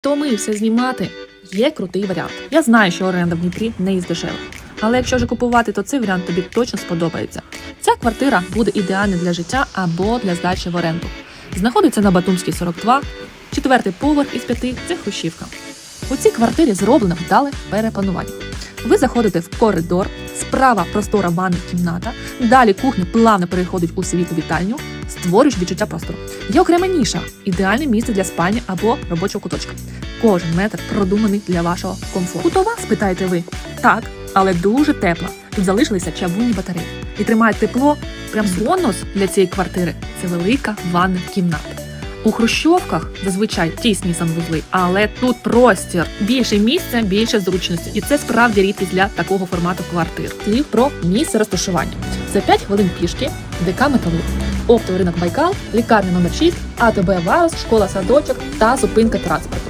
Втомився знімати. Є крутий варіант. Я знаю, що оренда в Дніпрі не із дешевих. Але якщо вже купувати, то цей варіант тобі точно сподобається. Ця квартира буде ідеальна для життя або для здачі в оренду. Знаходиться на Батумській 42, четвертий поверх із п'яти це хрущівка. У цій квартирі зроблено вдале перепланування. Ви заходите в коридор, справа простора ванна кімната, далі кухня плавно переходить у світлу вітальню, створюєш відчуття простору. Є окрема ніша, ідеальне місце для спальні або робочого куточка. Кожен метр продуманий для вашого комфорту. Кутова, спитаєте ви? Так, але дуже тепла. Тут залишилися чавунні батареї. І тримає тепло. Прям бонус для цієї квартири це велика ванна кімната. У хрущовках зазвичай тісні санвузли, але тут простір. Більше місця, більше зручності. І це справді рідкість для такого формату квартир. Слів про місце розташування. За 5 хвилин пішки, ДК Металург, оптовий ринок Байкал, лікарня номер 6, АТБ Варус, школа садочок та зупинка транспорту.